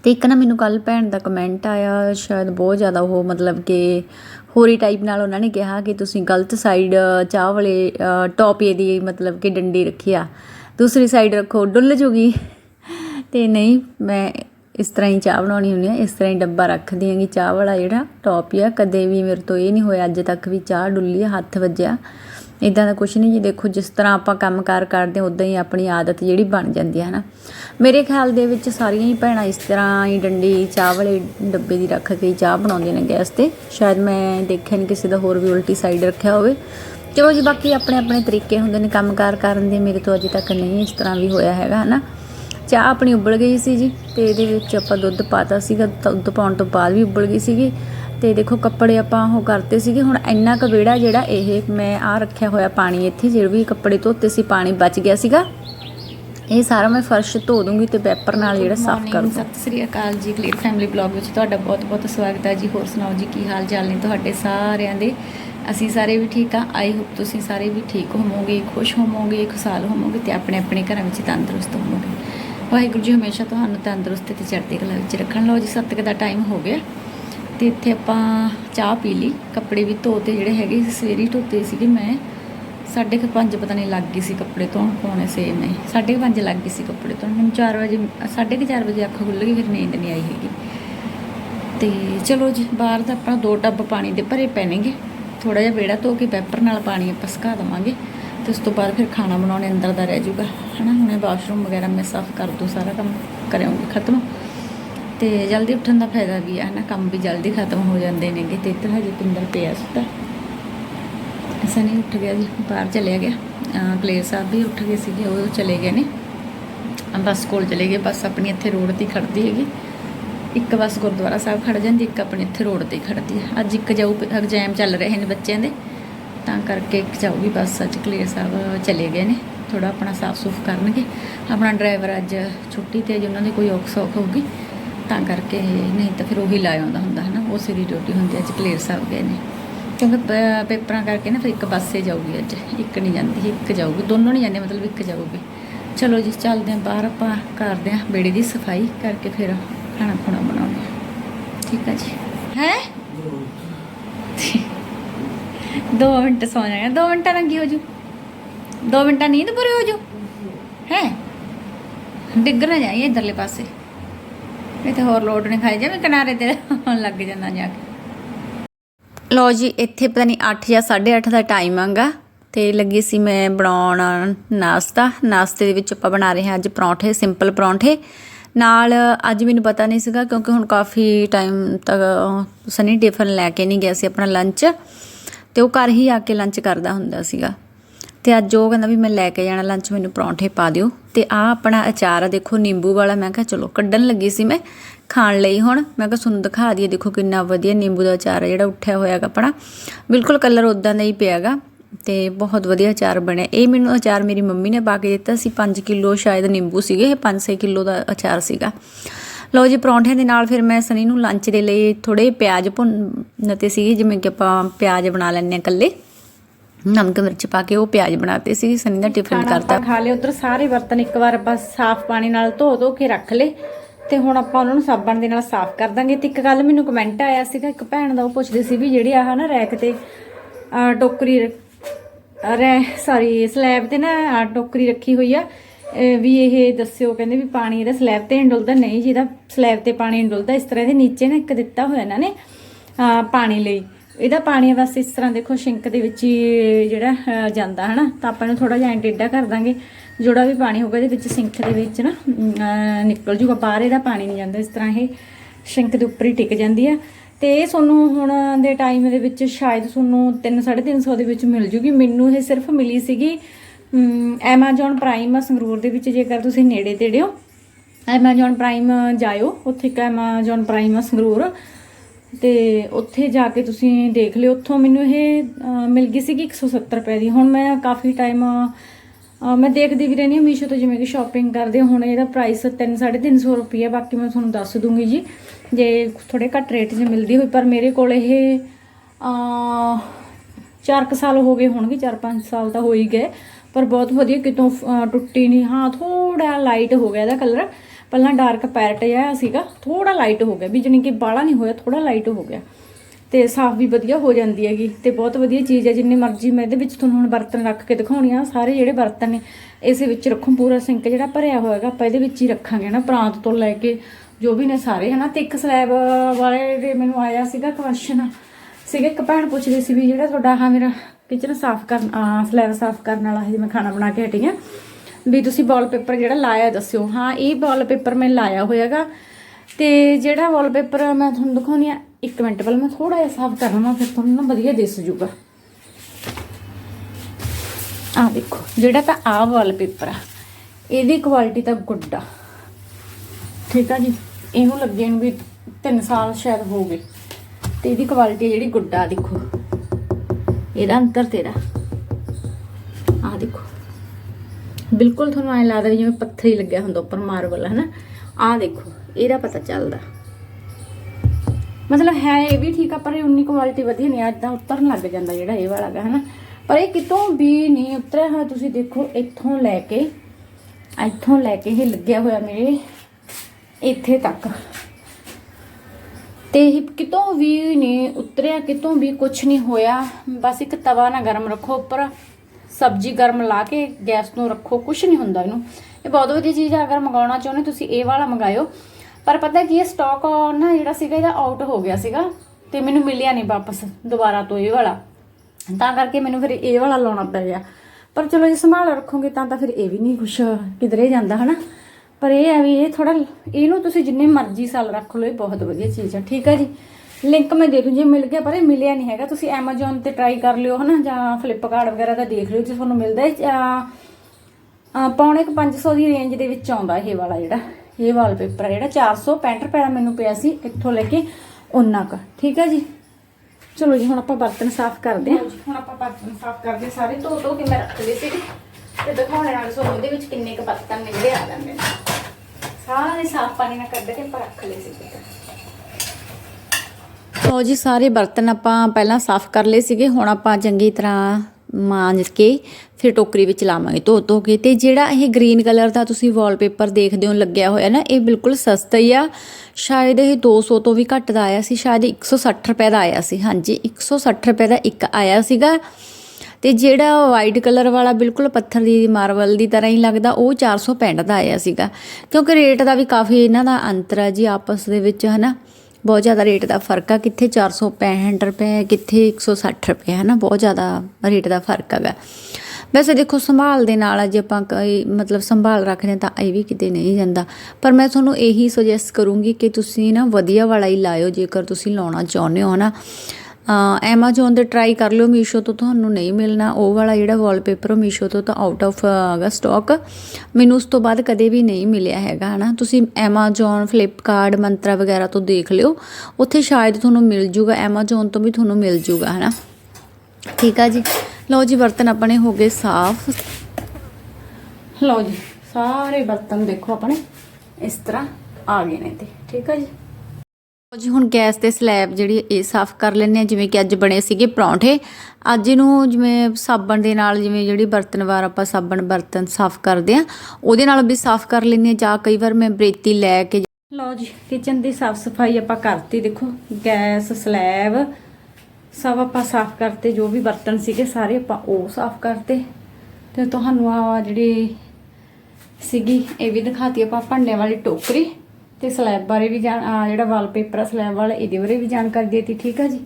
ਤੇ ਇੱਕ ਨਾ ਮੈਨੂੰ ਕੱਲ ਭੈਣ ਦਾ ਕਮੈਂਟ ਆਇਆ, ਸ਼ਾਇਦ ਬਹੁਤ ਜ਼ਿਆਦਾ ਉਹ ਮਤਲਬ ਕਿ ਹੋਰੀ ਟਾਈਪ ਨਾਲ ਉਹਨਾਂ ਨੇ ਕਿਹਾ ਕਿ ਤੁਸੀਂ ਗਲਤ ਸਾਈਡ ਚਾਹ ਵਾਲੇ ਟੋਪੀਏ ਦੀ ਮਤਲਬ ਕਿ ਡੰਡੀ ਰੱਖੀ ਆ। ਦੂਸਰੀ ਸਾਈਡ ਰੱਖੋ, ਡੁੱਲ ਜੂਗੀ। ਤੇ ਨਹੀਂ, ਮੈਂ ਇਸ ਤਰ੍ਹਾਂ ਹੀ ਚਾਹ ਬਣਾਉਣੀ ਹੁੰਦੀ ਆ ਇਸ ਤਰ੍ਹਾਂ ਹੀ ਡੱਬਾ ਰੱਖਦੀ ਆਂਗੀ ਚਾਹ ਵਾਲਾ ਜਿਹੜਾ ਟੋਪੀਆ ਕਦੇ ਵੀ ਮੇਰੇ ਤੋਂ ਇਹ ਨਹੀਂ ਹੋਇਆ, ਅੱਜ ਤੱਕ ਵੀ ਚਾਹ ਡੁੱਲੀ ਆ, ਹੱਥ ਵੱਜਿਆ। ਇਦਾਂ ਦਾ ਕੁਝ ਨਹੀਂ ਜੀ, ਦੇਖੋ, ਜਿਸ ਤਰ੍ਹਾਂ ਆਪਾਂ ਕੰਮਕਾਰ ਕਰਦੇ ਹਾਂ ਉਦਾਂ ਹੀ ਆਪਣੀ ਆਦਤ ਜਿਹੜੀ ਬਣ ਜਾਂਦੀ ਹੈ ਨਾ ਮੇਰੇ ਖਿਆਲ ਦੇ ਵਿੱਚ ਸਾਰੀਆਂ ਹੀ ਭੈਣਾਂ ਇਸ ਤਰ੍ਹਾਂ ਹੀ ਡੰਡੀ, ਚਾਹ ਵਾਲੇ ਡੱਬੇ ਦੀ ਰੱਖ ਕੇ ਚਾਹ ਬਣਾਉਂਦੀਆਂ ਨੇ ਗੈਸ ਤੇ। ਸ਼ਾਇਦ ਮੈਂ ਦੇਖਿਆ ਨਹੀਂ ਕਿਸੇ ਦਾ ਹੋਰ ਵੀ ਉਲਟੀ ਸਾਈਡ ਰੱਖਿਆ ਹੋਵੇ। ਚਲੋ ਜੀ ਬਾਕੀ ਆਪਣੇ ਆਪਣੇ ਤਰੀਕੇ ਹੁੰਦੇ ਨੇ ਕੰਮਕਾਰ ਕਰਨ ਦੇ ਮੇਰੇ ਤੋਂ ਅਜੇ ਤੱਕ ਨਹੀਂ ਇਸ ਤਰ੍ਹਾਂ ਵੀ ਹੋਇਆ ਹੈਗਾ ਹਨਾ। ਚਾਹ ਆਪਣੀ ਉਬਲ ਗਈ ਸੀ ਜੀ ਤੇ ਇਹਦੇ ਵਿੱਚ ਆਪਾਂ ਦੁੱਧ ਪਾਤਾ ਸੀਗਾ ਦੁੱਧ ਪਾਉਣ ਤੋਂ ਬਾਅਦ ਵੀ ਉਬਲ ਗਈ ਸੀਗੀ। ਤੇ ਦੇਖੋ ਕੱਪੜੇ ਆਪਾਂ ਉਹ ਕਰਤੇ ਸੀਗੇ ਹੁਣ ਇੰਨਾ ਕੁ ਵਿਹੜਾ ਜਿਹੜਾ ਇਹ ਮੈਂ ਆ ਰੱਖਿਆ ਹੋਇਆ ਪਾਣੀ ਇੱਥੇ ਜਿਹੜੇ ਵੀ ਕੱਪੜੇ ਧੋਤੇ ਸੀ ਪਾਣੀ ਬਚ ਗਿਆ ਸੀਗਾ। ਇਹ ਸਾਰਾ ਮੈਂ ਫਰਸ਼ ਧੋ ਦੂੰਗੀ ਤੇ ਪੈਪਰ ਨਾਲ ਜਿਹੜਾ ਸਾਫ਼ ਕਰ ਦੂੰ। ਸਤਿ ਸ੍ਰੀ ਅਕਾਲ ਜੀ ਕਲੀਅਰ ਫੈਮਿਲੀ ਬਲੌਗ ਵਿੱਚ ਤੁਹਾਡਾ ਬਹੁਤ-ਬਹੁਤ ਸਵਾਗਤ ਹੈ ਜੀ। ਹੋਰ ਸੁਣਾਓ ਜੀ ਕੀ ਹਾਲ ਚਾਲ ਨੇ ਤੁਹਾਡੇ ਸਾਰਿਆਂ ਦੇ? ਅਸੀਂ ਸਾਰੇ ਵੀ ਠੀਕ ਆ। ਆਈ ਹੋਪ ਤੁਸੀਂ ਸਾਰੇ ਵੀ ਠੀਕ ਹੋਵੋਗੇ, ਖੁਸ਼ ਹੋਵੋਗੇ, ਖੁਸ਼ਹਾਲ ਹੋਵੋਗੇ ਤੇ ਆਪਣੇ ਆਪਣੇ ਘਰਾਂ ਵਿੱਚ ਤੰਦਰੁਸਤ ਹੋਵੋਗੇ। ਵਾਹਿਗੁਰੂ ਜੀ ਹਮੇਸ਼ਾ ਤੁਹਾਨੂੰ ਤੰਦਰੁਸਤ ਤੇ ਚੜ੍ਹਦੀ ਕਲਾ ਵਿੱਚ ਰੱਖਣ। ਲਓ ਜੀ, ਸੱਤ ਕੁ ਦਾ ਟਾਈਮ ਹੋ ਗਿਆ ਤੇ ਇੱਥੇ ਆਪਾਂ ਚਾਹ ਪੀ ਲਈ। ਕੱਪੜੇ ਵੀ ਧੋਤੇ ਜਿਹੜੇ ਹੈਗੇ ਸੀ, ਸਵੇਰੇ ਹੀ ਧੋਤੇ ਸੀਗੇ। ਮੈਂ ਸਾਢੇ ਕੁ ਪੰਜ ਪਤਾ ਨਹੀਂ ਲੱਗ ਗਈ ਸੀ ਕੱਪੜੇ ਧੋਣ ਪਾਉਣੇ ਸੇ ਨਹੀਂ। ਸਾਢੇ ਕੁ ਪੰਜ ਲੱਗ ਗਈ ਸੀ ਕੱਪੜੇ ਧੋਣ। ਮੈਨੂੰ 4 ਵਜੇ, ਸਾਢੇ ਕੁ ਚਾਰ ਵਜੇ ਅੱਖ ਖੁੱਲ ਗਈ, ਫਿਰ ਨੀਂਦ ਨਹੀਂ ਆਈ ਹੈਗੀ। ਤੇ ਚਲੋ ਜੀ, ਬਾਹਰ ਦਾ ਆਪਣਾ ਦੋ ਟੱਬ ਪਾਣੀ ਦੇ ਭਰੇ ਪੈਣਗੇ। ਥੋੜਾ ਜਿਹਾ ਵਿਹੜਾ ਧੋ ਕੇ ਪੈਪਰ ਨਾਲ ਪਾਣੀ ਆਪਾਂ ਸੁਕਾ ਦਵਾਂਗੇ ਤੇ ਉਸ ਤੋਂ ਬਾਅਦ ਫਿਰ ਖਾਣਾ ਬਣਾਉਣੇ ਅੰਦਰ ਦਾ ਰਹਿ ਜਾਊਗਾ। ਹਨਾ? ਹੁਣੇ ਵਾਸ਼ਰੂਮ ਵਗੈਰਾ ਮੈਂ ਸਾਫ਼ ਕਰ ਦੂੰ, ਸਾਰਾ ਕੰਮ ਕਰਾਂਗੀ, ਖਤਮ। ਤੇ ਜਲਦੀ ਉੱਠਣ ਦਾ ਫਾਇਦਾ ਵੀ ਹੈ ਨਾ ਕੰਮ ਵੀ ਜਲਦੀ ਖਤਮ ਹੋ ਜਾਂਦੇ ਨੇਗੇ ਤੇ ਇੱਧਰ ਹਜੇ ਪਿੰਦਰ ਪਿਆ ਸੁੱਤਾ। ਸਨੀ ਉੱਠ ਗਿਆ ਜੀ, ਬਾਹਰ ਚਲਿਆ ਗਿਆ। ਕਲੇਰ ਸਾਹਿਬ ਵੀ ਉੱਠ ਗਏ ਸੀਗੇ, ਉਹ ਚਲੇ ਗਏ ਨੇ। ਬੱਸ ਕੋਲ ਚਲੇ ਗਏ, ਬੱਸ ਆਪਣੀ ਇੱਥੇ ਰੋਡ ਤੇ ਹੀ ਖੜਦੀ ਹੈਗੀ। ਇੱਕ ਬੱਸ ਗੁਰਦੁਆਰਾ ਸਾਹਿਬ ਖੜ ਜਾਂਦੀ, ਇੱਕ ਆਪਣੇ ਇੱਥੇ ਰੋਡ ਤੇ ਹੀ ਖੜਦੀ ਹੈ। ਅੱਜ ਇੱਕ ਜਾਊ ਐਗਜ਼ਾਮ ਚੱਲ ਰਹੇ ਨੇ ਬੱਚਿਆਂ ਦੇ, ਤਾਂ ਕਰਕੇ ਇੱਕ ਜਾਊਗੀ ਬੱਸ। ਅੱਜ ਕਲੇਰ ਸਾਹਿਬ ਚਲੇ ਗਏ ਨੇ ਥੋੜਾ ਆਪਣਾ ਸਾਫ਼ ਸੁਫ ਕਰਨਗੇ। ਆਪਣਾ ਡਰਾਈਵਰ ਅੱਜ ਛੁੱਟੀ ਤੇ, ਅੱਜ ਉਹਨਾਂ ਦੀ ਕੋਈ ਔਖ ਸੌਖ ਹੋਊਗੀ, ਤਾਂ ਕਰਕੇ ਨਹੀਂ ਤਾਂ ਫਿਰ ਉਹੀ ਲਾਇਆ ਆਉਂਦਾ ਹੁੰਦਾ ਹੈ ਨਾ ਉਹ ਸਿਰੀ ਡਿਊਟੀ ਹੁੰਦੀ ਅੱਜ ਕਲੇਰ ਸਾਹਿਬ ਗਏ ਨੇ। ਕਿਉਂਕਿ ਪ- ਪੇਪਰਾਂ ਕਰਕੇ ਨਾ ਫਿਰ ਇੱਕ ਬੱਸੇ ਜਾਊਗੀ ਅੱਜ, ਇੱਕ ਨਹੀਂ ਜਾਂਦੀ, ਇੱਕ ਜਾਊਗੀ। ਦੋਨੋਂ ਨਹੀਂ ਜਾਂਦੇ, ਮਤਲਬ ਇੱਕ ਜਾਊਗੀ। ਚਲੋ ਜੀ, ਚੱਲਦੇ ਹਾਂ ਬਾਹਰ, ਆਪਾਂ ਕਰਦੇ ਹਾਂ ਬੇੜੇ ਦੀ ਸਫ਼ਾਈ ਕਰਕੇ ਫਿਰ ਖਾਣਾ ਖੁਣਾ ਬਣਾਉਂਦੇ ਹਾਂ ਠੀਕ ਹੈ ਜੀ ਹੈ 2 ਮਿੰਟ ਸੌ ਜਾਣਾ 2 ਮਿੰਟਾਂ ਨਾਲ ਕੀ ਹੋ ਜੂ 2 ਮਿੰਟਾਂ ਨੀਂਦ ਪੂਰੀ ਹੋ ਜੂ ਹੈ ਡਿੱਗ ਨਾ ਜਾਈਏ ਇਧਰਲੇ ਪਾਸੇ ਇਹ ਤੇ ਹੋਰ ਲੋਡ ਨਹੀਂ ਖਾਈ ਜਾਵੇ ਕਿਨਾਰੇ ਤੇ ਲੱਗ ਜਾਂਦਾ ਜਾ ਕੇ ਲੋ ਜੀ ਇੱਥੇ ਪਤਾ ਨਹੀਂ 8 ਜਾਂ 8:30 ਦਾ ਟਾਈਮ ਆਂਗਾ ਤੇ ਲੱਗੀ ਸੀ ਮੈਂ ਬਣਾਉਣ ਨਾਸ਼ਤਾ ਨਾਸ਼ਤੇ ਦੇ ਵਿੱਚ ਆਪਾਂ ਬਣਾ ਰਹੇ ਹਾਂ ਅੱਜ ਪਰੌਂਠੇ ਸਿੰਪਲ ਪਰੌਂਠੇ ਨਾਲ ਅੱਜ ਮੈਨੂੰ ਪਤਾ ਨਹੀਂ ਸੀਗਾ ਕਿਉਂਕਿ ਹੁਣ ਕਾਫੀ ਟਾਈਮ ਤੱਕ ਸਨੀ ਟਿਫਨ ਲੈ ਕੇ ਨਹੀਂ ਗਿਆ ਸੀ ਆਪਣਾ ਲੰਚ ਤੇ ਉਹ ਘਰ ਹੀ ਆ ਕੇ ਲੰਚ ਕਰਦਾ ਹੁੰਦਾ ਸੀਗਾ। ਤੇ ਅੱਜ ਉਹ ਕਹਿੰਦਾ ਵੀ ਮੈਂ ਲੈ ਕੇ ਜਾਣਾ ਲੰਚ ਮੈਨੂੰ ਪਰੌਂਠੇ ਪਾ ਦਿਓ। ਤੇ ਆ ਆਪਣਾ ਅਚਾਰ ਆ, ਦੇਖੋ, ਨਿੰਬੂ ਵਾਲਾ। ਮੈਂ ਕਿਹਾ, ਚਲੋ, ਕੱਢਣ ਲੱਗੀ ਸੀ ਮੈਂ ਖਾਣ ਲਈ ਹੁਣ। ਮੈਂ ਕਿਹਾ, ਤੁਹਾਨੂੰ ਦਿਖਾ ਦਈਏ, ਦੇਖੋ ਕਿੰਨਾ ਵਧੀਆ ਨਿੰਬੂ ਦਾ ਅਚਾਰ ਆ ਜਿਹੜਾ ਉੱਠਿਆ ਹੋਇਆ ਹੈਗਾ ਆਪਣਾ। ਬਿਲਕੁਲ ਕਲਰ ਉਦਾਂ ਦਾ ਹੀ ਪਿਆਗਾ ਤੇ ਬਹੁਤ ਵਧੀਆ ਅਚਾਰ ਬਣਿਆ। ਇਹ ਮੈਨੂੰ ਅਚਾਰ ਮੇਰੀ ਮੰਮੀ ਨੇ ਪਾ ਕੇ ਦਿੱਤਾ ਸੀ 5 ਕਿਲੋ ਸ਼ਾਇਦ ਨਿੰਬੂ ਸੀਗੇ ਇਹ 5-6 ਕਿਲੋ ਦਾ ਅਚਾਰ ਸੀਗਾ। ਲਓ ਜੀ ਪਰੌਂਠਿਆਂ ਦੇ ਨਾਲ ਫਿਰ ਮੈਂ ਸਨੀ ਨੂੰ ਲੰਚ ਦੇ ਲਈ ਥੋੜੇ ਪਿਆਜ਼ ਭੁੰਨ ਤੇ ਸੀ ਜਿਵੇਂ ਕਿ ਆਪਾਂ ਪਿਆਜ਼ ਬਣਾ ਲੈਂਦੇ ਆ ਇਕੱਲੇ। ਨਮਕ ਮਿਰਚ ਪਾ ਕੇ ਉਹ ਪਿਆਜ਼ ਬਣਾਤੇ ਸੀ ਸਨੀ ਦਾ ਟਿਫਿਨ ਕਰਤਾ। ਆਪਾਂ ਖਾ ਲਏ ਉਧਰ ਸਾਰੇ ਬਰਤਨ ਇੱਕ ਵਾਰ ਬਸ ਸਾਫ਼ ਪਾਣੀ ਨਾਲ ਧੋ ਧੋ ਕੇ ਰੱਖ ਲਏ। ਤੇ ਹੁਣ ਆਪਾਂ ਉਹਨਾਂ ਨੂੰ ਸਾਬਣ ਦੇ ਨਾਲ ਸਾਫ਼ ਕਰ ਦਾਂਗੇ। ਤੇ ਇੱਕ ਗੱਲ ਮੈਨੂੰ ਕਮੈਂਟ ਆਇਆ ਸੀਗਾ ਇੱਕ ਭੈਣ ਦਾ ਉਹ ਪੁੱਛਦੇ ਸੀ ਵੀ ਜਿਹੜੀ ਆਹ ਨਾ ਰੈਕ ਤੇ ਟੋਕਰੀ ਰੈ ਸੌਰੀ ਸਲੈਬ ਤੇ ਨਾ ਆਹ ਟੋਕਰੀ ਰੱਖੀ ਹੋਈ ਆ। ਵੀ ਇਹ ਦੱਸਿਓ ਕਹਿੰਦੇ ਵੀ ਪਾਣੀ ਇਹਦਾ ਸਲੈਬ ਤੇ ਡੁੱਲਦਾ ਨਹੀਂ ਜਿਹਦਾ ਸਲੈਬ ਤੇ ਪਾਣੀ ਨਹੀਂ ਡੁੱਲਦਾ ਇਸ ਤਰ੍ਹਾਂ ਇਹਦੇ ਨੀਚੇ ਨਾ ਇੱਕ ਦਿੱਤਾ ਹੋਇਆ ਇਹਨਾਂ ਨੇ ਪਾਣੀ ਲਈ। ਇਹਦਾ ਪਾਣੀ ਬਸ ਇਸ ਤਰ੍ਹਾਂ ਦੇਖੋ ਸ਼ਿੰਕ ਦੇ ਵਿੱਚ ਹੀ ਜਿਹੜਾ ਅਹ, ਜਾਂਦਾ ਹਨਾ? ਤਾਂ ਆਪਾਂ ਨੂੰ ਥੋੜਾ ਜਿਹਾ ਐਂ ਟੇਢਾ ਕਰ ਦਾਂਗੇ। ਜਿਹੜਾ ਵੀ ਪਾਣੀ ਹੋਊਗਾ ਇਹਦੇ ਵਿੱਚ ਸਿੰਕ ਦੇ ਵਿੱਚ ਨਾ ਨਿਕਲ ਜੂਗਾ ਬਾਹਰ ਇਹਦਾ ਪਾਣੀ ਨਹੀਂ ਜਾਂਦਾ ਇਸ ਤਰ੍ਹਾਂ ਇਹ ਸ਼ਿੰਕ ਦੇ ਉੱਪਰ ਹੀ ਟਿਕ ਜਾਂਦੀ ਆ। ਤੇ ਇਹ ਤੁਹਾਨੂੰ ਹੁਣ ਦੇ ਟਾਈਮ ਦੇ ਵਿੱਚ ਸ਼ਾਇਦ ਤੁਹਾਨੂੰ 3 350 ਦੇ ਵਿੱਚ ਮਿਲ ਜੂਗੀ। ਮੈਨੂੰ ਇਹ ਸਿਰਫ ਮਿਲੀ ਸੀਗੀ ਐਮਾਜ਼ਨ ਪ੍ਰਾਈਮ ਸੰਗਰੂਰ ਦੇ ਵਿੱਚ, ਜੇਕਰ ਤੁਸੀਂ ਨੇੜੇ ਤੇੜੇ ਹੋ ਐਮਾਜ਼ਨ ਪ੍ਰਾਈਮ ਜਾਇਓ, ਉੱਥੇ ਇੱਕ ਐਮਾਜ਼ਨ ਪ੍ਰਾਈਮ ਆ ਸੰਗਰੂਰ। ਤੇ ਉੱਥੇ ਜਾ ਕੇ ਤੁਸੀਂ ਦੇਖ ਲਿਓ। ਉੱਥੋਂ ਮੈਨੂੰ ਇਹ ਮਿਲ ਗਈ ਸੀਗੀ 170 ਰੁਪਏ ਦੀ। ਹੁਣ ਮੈਂ ਕਾਫੀ ਟਾਈਮ ਮੈਂ ਦੇਖਦੀ ਵੀ ਰਹਿੰਦੀ ਹਾਂ ਮੀਸ਼ੋ ਤੋਂ ਜਿਵੇਂ ਕਿ ਸ਼ਾਪਿੰਗ ਕਰਦੇ ਹੁਣ ਇਹਦਾ ਪ੍ਰਾਈਸ 3 350 ਰੁਪਏ ਬਾਕੀ ਮੈਂ ਤੁਹਾਨੂੰ ਦੱਸ ਦੂੰਗੀ ਜੀ। ਜੇ ਥੋੜੇ ਘੱਟ ਰੇਟ 'ਚ ਮਿਲਦੀ ਹੋਈ ਪਰ ਮੇਰੇ ਕੋਲ ਇਹ ਅਹ, ਚਾਰ ਕੁ ਸਾਲ ਹੋ ਗਏ ਹੋਣਗੇ 4-5 ਸਾਲ ਤਾਂ ਹੋ ਹੀ ਗਏ ਪਰ ਬਹੁਤ ਵਧੀਆ ਕਿਤੋਂ ਅਹ, ਟੁੱਟੀ ਨਹੀਂ। ਹਾਂ ਥੋੜਾ ਲਾਈਟ ਹੋ ਗਿਆ ਇਹਦਾ ਕਲਰ ਪਹਿਲਾਂ ਡਾਰਕ ਪੈਰਟ ਜਿਹਾ ਸੀਗਾ ਥੋੜਾ ਲਾਈਟ ਹੋ ਗਿਆ ਵੀ ਜਾਣੀ ਕਿ ਬਾਲਾ ਨਹੀਂ ਹੋਇਆ ਥੋੜਾ ਲਾਈਟ ਹੋ ਗਿਆ। ਤੇ ਸਾਫ਼ ਵੀ ਵਧੀਆ ਹੋ ਜਾਂਦੀ ਹੈਗੀ ਤੇ ਬਹੁਤ ਵਧੀਆ ਚੀਜ਼ ਹੈ, ਜਿੰਨੇ ਮਰਜ਼ੀ ਮੈਂ ਇਹਦੇ ਵਿੱਚ ਤੁਹਾਨੂੰ ਹੁਣ ਬਰਤਨ ਰੱਖ ਕੇ ਦਿਖਾਉਣੀ ਆ, ਸਾਰੇ ਜਿਹੜੇ ਬਰਤਨ ਨੇ, ਇਸੇ ਵਿੱਚ ਰੱਖੋ, ਪੂਰਾ ਸਿੰਕ ਜਿਹੜਾ ਭਰਿਆ ਹੋਏਗਾ ਆਪਾਂ ਇਹਦੇ ਵਿੱਚ ਹੀ ਰੱਖਾਂਗੇ ਨਾ, ਪ੍ਰਾਂਤ ਤੋਂ ਲੈ ਕੇ ਜੋ ਵੀ ਨੇ ਸਾਰੇ, ਹਨਾ? ਤੇ ਇੱਕ ਸਲੈਬ ਵਾਲੇ ਦੇ ਮੈਨੂੰ ਆਇਆ ਸੀਗਾ ਕੁਐਸਚਨ ਸੀਗਾ ਇੱਕ ਭੈਣ ਪੁੱਛਦੀ ਸੀ ਵੀ ਜਿਹੜਾ ਤੁਹਾਡਾ ਆਹ ਮੇਰਾ ਕਿਚਨ ਸਾਫ਼ ਕਰਨ ਸਲੈਬ ਸਾਫ਼ ਕਰਨ ਵਾਲਾ ਹੈ ਮੈਂ ਖਾਣਾ ਬਣਾ ਕੇ ਹਟੀ ਆ, ਵੀ ਤੁਸੀਂ ਵਾਲਪੇਪਰ ਜਿਹੜਾ ਲਾਇਆ ਦੱਸਿਓ। ਹਾਂ, ਇਹ ਵਾਲਪੇਪਰ ਮੈਂ ਲਾਇਆ ਹੋਇਆਗਾ ਤੇ ਜਿਹੜਾ ਵਾਲਪੇਪਰ ਮੈਂ ਤੁਹਾਨੂੰ ਦਿਖਾਉਣੀ ਆ ਇੱਕ ਮਿੰਟ ਪਹਿਲਾਂ ਮੈਂ ਥੋੜਾ ਜਿਹਾ ਸਾਫ਼ ਕਰ ਲਵਾਂ, ਫਿਰ ਤੁਹਾਨੂੰ ਨਾ ਵਧੀਆ ਦਿਸ ਜੂਗਾ ਆ ਦੇਖੋ, ਜਿਹੜਾ ਤਾਂ ਆ ਵਾਲਪੇਪਰ ਆ, ਇਹਦੀ ਕੁਆਲਿਟੀ ਤਾਂ ਗੁੱਡ ਆ। ਠੀਕ ਆ ਜੀ? ਇਹਨੂੰ ਲੱਗੇ ਨੂੰ ਵੀ 3 ਸਾਲ ਸ਼ਾਇਦ ਹੋ ਗਏ। ਤੇ ਇਹਦੀ ਕੁਆਲਿਟੀ ਜਿਹੜੀ ਗੁੱਡ ਆ ਦੇਖੋ। ਇਹਦਾ ਅੰਤਰ ਤੇਰਾ। ਆ ਦੇਖੋ। ਬਿਲਕੁਲ ਤੁਹਾਨੂੰ ਐਂ ਲੱਗਦਾ ਵੀ ਜਿਵੇਂ ਪੱਥਰ ਹੀ ਲੱਗਿਆ ਹੁੰਦਾ ਉੱਪਰ ਮਾਰਬਲ ਹੈ ਨਾ ਆਹ ਦੇਖੋ, ਇਹਦਾ ਪਤਾ ਚੱਲਦਾ। ਮਤਲਬ ਹੈ ਇਹ ਵੀ ਠੀਕ ਆ, ਪਰ ਇਹ ਉਨੀ ਕੁਆਲਿਟੀ ਵਧੀਆ ਨਹੀਂ ਅੱਜ ਤਾਂ ਉਤਰਨ ਲੱਗ ਜਾਂਦਾ ਜਿਹੜਾ ਇਹ ਵਾਲਾ ਹੈ ਹਨਾ। ਪਰ ਇਹ ਕਿਤੋਂ ਵੀ ਨਹੀਂ ਉਤਰਿਆ ਹੋਇਆ ਤੁਸੀਂ ਦੇਖੋ, ਇੱਥੋਂ ਲੈ ਕੇ, ਇੱਥੋਂ ਲੈ ਕੇ ਇਹ ਲੱਗਿਆ ਹੋਇਆ ਮੇਰੇ ਇੱਥੇ ਤੱਕ। ਤੇ ਇਹ ਕਿਤੋਂ ਵੀ ਨਹੀਂ ਉਤਰਿਆ, ਕਿਤੋਂ ਵੀ ਕੁਝ ਨਹੀਂ ਹੋਇਆ। ਬਸ ਇੱਕ ਤਵਾ ਨਾ ਗਰਮ ਰੱਖੋ ਉੱਪਰ, ਸਬਜ਼ੀ ਗਰਮ ਲਾ ਕੇ, ਗੈਸ ਨੂੰ ਰੱਖੋ ਕੁਝ ਨਹੀਂ ਹੁੰਦਾ ਇਹਨੂੰ। ਇਹ ਬਹੁਤ ਵਧੀਆ ਚੀਜ਼ ਆ, ਅਗਰ ਮੰਗਾਉਣਾ ਚਾਹੁੰਦੇ ਤੁਸੀਂ ਇਹ ਵਾਲਾ ਮੰਗਾਇਓ। ਪਰ ਪਤਾ ਕੀ ਇਹ ਸਟਾਕ ਨਾ ਜਿਹੜਾ ਸੀਗਾ, ਇਹਦਾ ਆਊਟ ਹੋ ਗਿਆ ਸੀਗਾ ਤੇ ਮੈਨੂੰ ਮਿਲਿਆ ਨਹੀਂ ਵਾਪਸ ਦੁਬਾਰਾ ਤੋਂ ਇਹ ਵਾਲਾ। ਤਾਂ ਕਰਕੇ ਮੈਨੂੰ ਫਿਰ ਇਹ ਵਾਲਾ ਲਾਉਣਾ ਪੈ ਗਿਆ। ਪਰ ਚਲੋ ਜੇ ਸੰਭਾਲ ਰੱਖੋਗੇ ਤਾਂ ਤਾਂ ਫਿਰ ਇਹ ਵੀ ਨਹੀਂ ਕੁਛ ਕਿਧਰੇ ਜਾਂਦਾ, ਹਨਾ? ਪਰ ਇਹ ਹੈ ਵੀ ਇਹ ਥੋੜਾ ਇਹਨੂੰ ਤੁਸੀਂ ਜਿੰਨੇ ਮਰਜ਼ੀ ਸਾਲ ਰੱਖ ਲਓ, ਇਹ ਬਹੁਤ ਵਧੀਆ ਚੀਜ਼ ਹੈ ਠੀਕ ਹੈ ਜੀ? ਲਿੰਕ ਮੈਂ ਦੇ ਦੂੰ, ਜੇ ਮਿਲ ਗਿਆ, ਪਰ ਇਹ ਮਿਲਿਆ ਨਹੀਂ ਹੈਗਾ। ਤੁਸੀਂ Amazon ਤੇ ਟਰਾਈ ਕਰ ਲਿਓ, ਹਨਾ? ਜਾਂ ਫਲਿੱਪਕਾਰਟ ਵਗੈਰਾ ਦਾ ਦੇਖ ਲਿਓ, ਜੇ ਤੁਹਾਨੂੰ ਮਿਲਦਾ ਹੈ। ਜਾਂ ਅਹ, ਪੌਣੇ ਕੁ 500 ਦੀ ਰੇਂਜ ਦੇ ਵਿੱਚ ਆਉਂਦਾ ਇਹ ਵਾਲਾ ਜਿਹੜਾ। ਇਹ ਵਾਲਪੇਪਰ ਹੈ ਜਿਹੜਾ 465 ਰੁਪਏ ਦਾ ਮੈਨੂੰ ਪਿਆ ਸੀ ਇੱਥੋਂ ਲੈ ਕੇ ਉਨਾ ਕ। ਠੀਕ ਹੈ ਜੀ? ਚਲੋ ਜੀ ਹੁਣ ਆਪਾਂ ਬਰਤਨ ਸਾਫ਼ ਕਰਦੇ ਹਾਂ। ਹੁਣ ਆਪਾਂ ਬਰਤਨ ਸਾਫ਼ ਕਰਦੇ। ਸਾਰੇ ਧੋ ਧੋ ਕੇ ਮੈਂ ਰੱਖ ਲਏ ਸੀ ਤੇ ਦਿਖਾਉਣੇ ਨਾਲ ਸੋ ਉਹਦੇ ਵਿੱਚ ਕਿੰਨੇ ਕ ਬਰਤਨ ਜਿਹੜੇ ਆ ਜਾਂਦੇ ਨੇ। ਸਾਰੇ ਸਾਫ਼ ਪਾਣੀ ਨਾਲ ਕੱਢ ਕੇ ਆਪਾਂ ਰੱਖ ਲਏ ਸੀ ਲਓ ਜੀ ਸਾਰੇ ਬਰਤਨ ਆਪਾਂ ਪਹਿਲਾਂ ਸਾਫ਼ ਕਰ ਲਏ ਸੀਗੇ। ਹੁਣ ਆਪਾਂ ਚੰਗੀ ਤਰ੍ਹਾਂ ਮਾਂਜ ਕੇ ਫਿਰ ਟੋਕਰੀ ਵਿੱਚ ਲਾਵਾਂਗੇ, ਧੋ ਧੋ ਕੇ। ਤੇ ਜਿਹੜਾ ਇਹ ਗ੍ਰੀਨ ਕਲਰ ਦਾ ਤੁਸੀਂ ਵਾਲਪੇਪਰ ਦੇਖਦੇ ਹੋ, ਲੱਗਿਆ ਹੋਇਆ ਨਾ, ਇਹ ਬਿਲਕੁਲ ਸਸਤਾ ਹੀ ਆ। ਸ਼ਾਇਦ ਇਹ 200 ਤੋਂ ਵੀ ਘੱਟ ਦਾ ਆਇਆ ਸੀ, ਸ਼ਾਇਦ 160 ਰੁਪਏ ਦਾ ਆਇਆ ਸੀ। ਹਾਂਜੀ 160 ਰੁਪਏ ਦਾ ਇੱਕ ਆਇਆ ਸੀਗਾ। ਤੇ ਜਿਹੜਾ ਵਾਈਟ ਕਲਰ ਵਾਲਾ ਬਿਲਕੁਲ ਪੱਥਰ ਦੀ, ਮਾਰਬਲ ਦੀ ਤਰ੍ਹਾਂ ਹੀ ਲੱਗਦਾ, ਉਹ 465 ਦਾ ਆਇਆ ਸੀਗਾ। ਕਿਉਂਕਿ ਰੇਟ ਦਾ ਵੀ ਕਾਫੀ ਇਹਨਾਂ ਦਾ ਅੰਤਰ ਹੈ ਜੀ, ਆਪਸ ਦੇ ਵਿੱਚ, ਹਨਾ। ਬਹੁਤ ਜ਼ਿਆਦਾ ਰੇਟ ਦਾ ਫ਼ਰਕ ਆ, ਕਿੱਥੇ 465 ਰੁਪਏ, ਕਿੱਥੇ 160 ਰੁਪਏ ਹੈ ਨਾ ਬਹੁਤ ਜ਼ਿਆਦਾ ਰੇਟ ਦਾ ਫ਼ਰਕ ਹੈਗਾ। ਵੈਸੇ ਦੇਖੋ, ਸੰਭਾਲ ਦੇ ਨਾਲ ਜੇ ਆਪਾਂ ਕੋਈ ਮਤਲਬ ਸੰਭਾਲ ਰੱਖਦੇ ਹਾਂ ਤਾਂ ਇਹ ਵੀ ਕਿਤੇ ਨਹੀਂ ਜਾਂਦਾ। ਪਰ ਮੈਂ ਤੁਹਾਨੂੰ ਇਹੀ ਸੁਜੈਸਟ ਕਰੂੰਗੀ ਕਿ ਤੁਸੀਂ ਨਾ ਵਧੀਆ ਵਾਲਾ ਹੀ ਲਾਇਓ, ਜੇਕਰ ਤੁਸੀਂ ਲਾਉਣਾ ਚਾਹੁੰਦੇ ਹੋ ਨਾ ਐਮਾਜ਼ੋਨ ਤੇ ਟਰਾਈ ਕਰ ਲਿਓ, ਮੀਸ਼ੋ ਤੋਂ ਤੁਹਾਨੂੰ ਨਹੀਂ ਮਿਲਣਾ। ਉਹ ਵਾਲਾ ਜਿਹੜਾ ਵਾਲਪੇਪਰ ਉਹ ਮੀਸ਼ੋ ਤੋਂ ਤਾਂ ਆਊਟ ਆਫ ਹੈਗਾ ਸਟਾਕ ਮੈਨੂੰ ਉਸ ਤੋਂ ਬਾਅਦ ਕਦੇ ਵੀ ਨਹੀਂ ਮਿਲਿਆ ਹੈਗਾ, ਹਨਾ। ਤੁਸੀਂ ਐਮਾਜ਼ੋਨ ਫਲਿੱਪਕਾਰਟ ਮੰਤਰਾ ਵਗੈਰਾ ਤੋਂ ਦੇਖ ਲਿਓ, ਉੱਥੇ ਸ਼ਾਇਦ ਤੁਹਾਨੂੰ ਮਿਲ ਜੂਗਾ ਐਮਾਜ਼ੋਨ ਤੋਂ ਵੀ ਤੁਹਾਨੂੰ ਮਿਲ ਜੂਗਾ, ਹਨਾ। ਠੀਕ ਆ ਜੀ। ਲਓ ਜੀ, ਬਰਤਨ ਆਪਣੇ ਹੋ ਗਏ ਸਾਫ਼। ਲਓ ਜੀ, ਸਾਰੇ ਬਰਤਨ ਦੇਖੋ ਆਪਣੇ। ਇਸ ਤਰ੍ਹਾਂ ਆ ਗਏ ਨੇ ਤੇ। ਠੀਕ ਆ ਜੀ। ਲਓ ਜੀ, ਹੁਣ ਗੈਸ ਤੇ ਸਲੈਬ ਜਿਹੜੀ ਇਹ ਸਾਫ਼ ਕਰ ਲੈਂਦੇ ਆ। ਜਿਵੇਂ ਕਿ ਅੱਜ ਬਣੇ ਸੀਗੇ ਪਰੌਂਠੇ। ਅੱਜ ਇਹਨੂੰ ਜਿਵੇਂ ਸਾਬਣ ਦੇ ਨਾਲ ਜਿਵੇਂ ਜਿਹੜੀ ਬਰਤਨ ਵਾਰ ਆਪਾਂ ਸਾਬਣ ਬਰਤਨ ਸਾਫ਼ ਕਰਦੇ ਆ, ਉਹਦੇ ਨਾਲ ਵੀ ਸਾਫ਼ ਕਰ ਲੈਂਦੇ ਆ। ਜਾਂ ਕਈ ਵਾਰ ਮੈਂ ਬਰੇਤੀ ਲੈ ਕੇ ਲਓ ਜੀ ਕਿਚਨ ਦੀ ਸਾਫ਼ ਸਫ਼ਾਈ ਆਪਾਂ ਕਰਤੀ। ਦੇਖੋ, ਗੈਸ, ਸਲੈਬ। ਸਭ ਆਪਾਂ ਸਾਫ਼ ਕਰਤੇ, ਜੋ ਵੀ ਬਰਤਨ ਸੀਗੇ ਸਾਰੇ ਆਪਾਂ ਉਹ ਸਾਫ਼ ਕਰਤੇ। ਤੇ ਤੁਹਾਨੂੰ ਆ ਜਿਹੜੀ ਸੀਗੀ, ਇਹ ਵੀ ਦਿਖਾਤੀ ਆਪਾਂ ਭਾਂਡਿਆਂ ਵਾਲੀ ਟੋਕਰੀ ਤੇ ਸਲੈਬ ਬਾਰੇ ਵੀ ਜਾਣ, ਆਹ ਜਿਹੜਾ ਵਾਲਪੇਪਰ ਸਲੈਬ ਵਾਲਾ, ਇਹਦੇ ਬਾਰੇ ਵੀ ਜਾਣਕਾਰੀ ਦੇਤੀ, ਠੀਕ ਆ ਜੀ?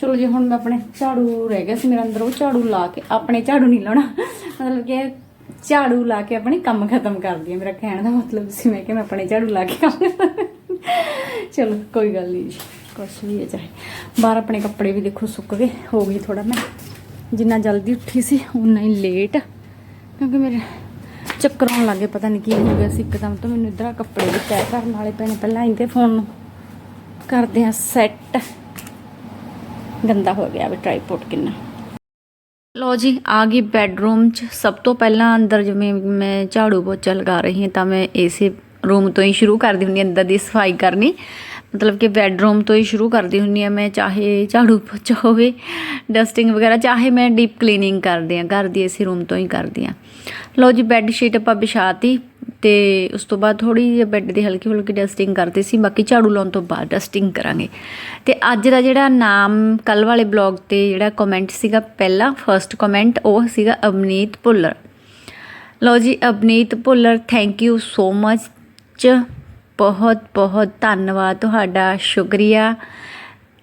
ਚਲੋ ਜੀ, ਹੁਣ ਮੈਂ ਆਪਣੇ ਝਾੜੂ ਰਹਿ ਗਿਆ ਸੀ, ਮੇਰੇ ਅੰਦਰ ਉਹ ਝਾੜੂ ਲਾ ਕੇ, ਆਪਣੇ ਝਾੜੂ ਨਹੀਂ ਲਾਉਣਾ। ਮਤਲਬ ਕਿ ਝਾੜੂ ਲਾ ਕੇ ਆਪਣੇ ਕੰਮ ਖਤਮ ਕਰਦੀ ਆ, ਮੇਰਾ ਕਹਿਣ ਦਾ ਮਤਲਬ ਸੀ, ਮੈਂ ਕਿ ਮੈਂ ਆਪਣੇ ਝਾੜੂ ਲਾ ਕੇ ਕੰਮ ਚਲੋ, ਕੋਈ ਗੱਲ ਨਹੀਂ ਜੀ। ਕੁਛ ਵੀ ਹੈ ਚਾਹੇ ਬਾਹਰ ਆਪਣੇ ਕੱਪੜੇ ਵੀ ਦੇਖੋ ਸੁੱਕ ਗਏ, ਹੋ ਗਈ ਥੋੜਾ ਮੈਂ। ਜਿੰਨਾ ਜਲਦੀ ਉੱਠੀ ਸੀ ਉਨਾ ਹੀ ਲੇਟ ਕਿਉਂਕਿ ਮੇਰੇ ਚੱਕਰ ਆਉਣ ਲੱਗੇ ਪਤਾ ਨਹੀਂ ਕੀ ਹੋ ਗਿਆ ਸੀ। ਇੱਕਦਮ ਤੋਂ ਮੈਨੂੰ ਇਧਰ ਕੱਪੜੇ ਵੀ ਤੈਅ ਕਰਨ ਵਾਲੇ ਪੈਣੇ ਪਹਿਲਾਂ ਇਹਦੇ ਫੋਨ ਨੂੰ। ਕਰਦੇ ਆ ਸੈੱਟ ਗੰਦਾ ਹੋ ਗਿਆ ਵੀ ਟ੍ਰਾਈਪੋਡ ਕਿੰਨਾ। ਲੋ ਜੀ, ਆ ਗਈ ਬੈੱਡਰੂਮ 'ਚ। ਸਭ ਤੋਂ ਪਹਿਲਾਂ ਅੰਦਰ ਜਿਵੇਂ ਮੈਂ ਝਾੜੂ ਪੋਚਾ ਲਗਾ ਰਹੀ ਹਾਂ, ਤਾਂ ਮੈਂ ਇਸੇ ਰੂਮ ਤੋਂ ਹੀ ਸ਼ੁਰੂ ਕਰਦੀ ਹੁੰਦੀ ਅੰਦਰ ਦੀ ਸਫ਼ਾਈ ਕਰਨੀ। ਮਤਲਬ ਕਿ ਬੈੱਡਰੂਮ ਤੋਂ ਹੀ ਸ਼ੁਰੂ ਕਰਦੀ ਹੁੰਦੀ ਹਾਂ ਮੈਂ, ਚਾਹੇ ਝਾੜੂ ਪੋਚਾ ਹੋਵੇ, ਡਸਟਿੰਗ ਵਗੈਰਾ, ਚਾਹੇ ਮੈਂ ਡੀਪ ਕਲੀਨਿੰਗ ਕਰਦੀ ਹਾਂ, ਘਰ ਦੀ ਇਸੇ ਰੂਮ ਤੋਂ ਹੀ ਕਰਦੀ ਹਾਂ। ਲਓ ਜੀ, ਬੈੱਡ ਸ਼ੀਟ ਆਪਾਂ ਵਿਛਾਤੀ ਤੇ ਉਸ ਤੋਂ ਬਾਅਦ ਥੋੜੀ ਜਿਹੀ ਬੈੱਡ ਦੀ ਹਲਕੀ ਹਲਕੀ ਡਸਟਿੰਗ ਕਰਦੇ ਸੀ, ਬਾਕੀ ਝਾੜੂ ਲਾਉਣ ਤੋਂ ਬਾਅਦ ਡਸਟਿੰਗ ਕਰਾਂਗੇ। ਤੇ ਅੱਜ ਦਾ ਜਿਹੜਾ ਨਾਮ ਕੱਲ ਵਾਲੇ ਬਲੌਗ ਤੇ ਜਿਹੜਾ ਕਮੈਂਟ ਸੀਗਾ, ਪਹਿਲਾ ਫਰਸਟ ਕਮੈਂਟ ਉਹ ਸੀਗਾ ਅਵਨੀਤ ਭੁੱਲਰ। ਲਓ ਜੀ, Avneet Bhullar thank you so much ਬਹੁਤ ਬਹੁਤ ਧੰਨਵਾਦ ਤੁਹਾਡਾ ਸ਼ੁਕਰੀਆ।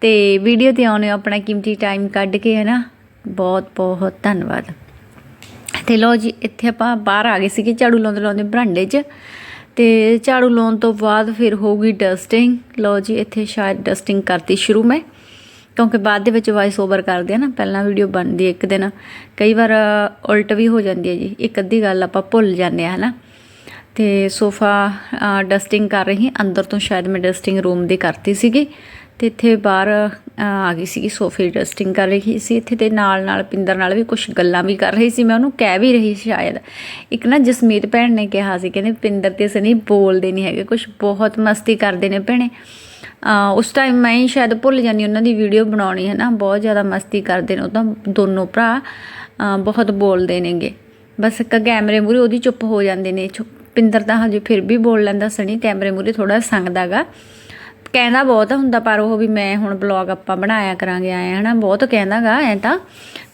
ਤੇ ਵੀਡੀਓ ਤੇ ਆਉਣੇ ਹੋ ਆਪਣਾ ਕੀਮਤੀ ਟਾਈਮ ਕੱਢ ਕੇ ਹੈ ਨਾ ਬਹੁਤ ਬਹੁਤ ਧੰਨਵਾਦ। ਤੇ ਲੋ ਜੀ, ਇੱਥੇ ਆਪਾਂ ਬਾਹਰ ਆ ਗਏ ਸੀਗੇ ਝਾੜੂ ਲਾਉਂਦੇ ਲਾਉਂਦੇ ਬਰਾਂਡੇ 'ਚ। ਤੇ ਝਾੜੂ ਲਾਉਣ ਤੋਂ ਬਾਅਦ ਫਿਰ ਹੋਊਗੀ ਡਸਟਿੰਗ ਲੋ ਜੀ, ਇੱਥੇ ਸ਼ਾਇਦ ਡਸਟਿੰਗ ਕਰਤੀ ਸ਼ੁਰੂ ਮੈਂ। ਕਿਉਂਕਿ ਬਾਅਦ ਦੇ ਵਿੱਚ ਵਾਇਸ ਓਵਰ ਕਰਦੇ ਆ ਨਾ, ਪਹਿਲਾਂ ਵੀਡੀਓ ਬਣਦੀ ਇੱਕ ਦਿਨ। ਕਈ ਵਾਰ ਉਲਟ ਵੀ ਹੋ ਜਾਂਦੀ ਹੈ ਜੀ। ਇੱਕ ਅੱਧੀ ਗੱਲ ਆਪਾਂ ਭੁੱਲ ਜਾਂਦੇ ਆ, ਹਨਾ? ਤੇ ਸੋਫਾ ਡਸਟਿੰਗ ਕਰ ਰਹੀ ਅੰਦਰ ਤੋਂ ਸ਼ਾਇਦ ਮੈਂ ਡਸਟਿੰਗ ਰੂਮ ਦੀ ਕਰਤੀ ਸੀਗੀ ਤੇ ਇੱਥੇ ਬਾਹਰ ਆ ਗਈ ਸੀਗੀ, ਸੋਫੇ ਦੀ ਡਸਟਿੰਗ ਕਰ ਰਹੀ ਸੀ। ਇੱਥੇ ਤੇ ਨਾਲ ਨਾਲ ਪਿੰਦਰ ਨਾਲ ਵੀ ਕੁਝ ਗੱਲਾਂ ਵੀ ਕਰ ਰਹੀ ਸੀ। ਮੈਂ ਉਹਨੂੰ ਕਹਿ ਵੀ ਰਹੀ ਸ਼ਾਇਦ। ਇੱਕ ਨਾ ਜਸਮੀਤ ਭੈਣ ਨੇ ਕਿਹਾ ਸੀ, ਕਹਿੰਦੇ ਪਿੰਦਰ ਤੇ ਸਨੀ ਬੋਲਦੇ ਨਹੀਂ ਹੈਗੇ ਕੁਝ ਬਹੁਤ ਮਸਤੀ ਕਰਦੇ ਨੇ ਭੈਣੇ। ਉਸ ਟਾਈਮ ਮੈਂ ਹੀ ਸ਼ਾਇਦ ਭੁੱਲ ਜਾਂਦੀ, ਉਹਨਾਂ ਦੀ ਵੀਡੀਓ ਬਣਾਉਣੀ ਹੈ ਨਾ, ਬਹੁਤ ਜ਼ਿਆਦਾ ਮਸਤੀ ਕਰਦੇ ਨੇ ਉਹ ਤਾਂ ਦੋਨੋਂ ਭਰਾ ਬਹੁਤ ਬੋਲਦੇ ਨੇਗੇ। ਬਸ ਇੱਕ ਕੈਮਰੇ ਮੂਰੇ ਉਹਦੀ ਚੁੱਪ ਹੋ ਜਾਂਦੇ ਨੇ, ਚੁੱਪ ਪਿੰਦਰ ਤਾਂ ਹਜੇ ਫਿਰ ਵੀ ਬੋਲ ਲੈਂਦਾ ਸਣੀ, ਕੈਮਰੇ ਮੂਰੇ ਥੋੜਾ ਸੰਗਦਾਗਾ। ਕਹਿੰਦਾ ਬਹੁਤ ਹੁੰਦਾ ਪਰ ਉਹ ਵੀ ਮੈਂ ਹੁਣ ਬਲੌਗ ਆਪਾਂ ਬਣਾਇਆ ਕਰਾਂਗੇ ਆਏ ਹਨਾ, ਬਹੁਤ ਕਹਿੰਦਾਗਾ ਐ ਤਾਂ,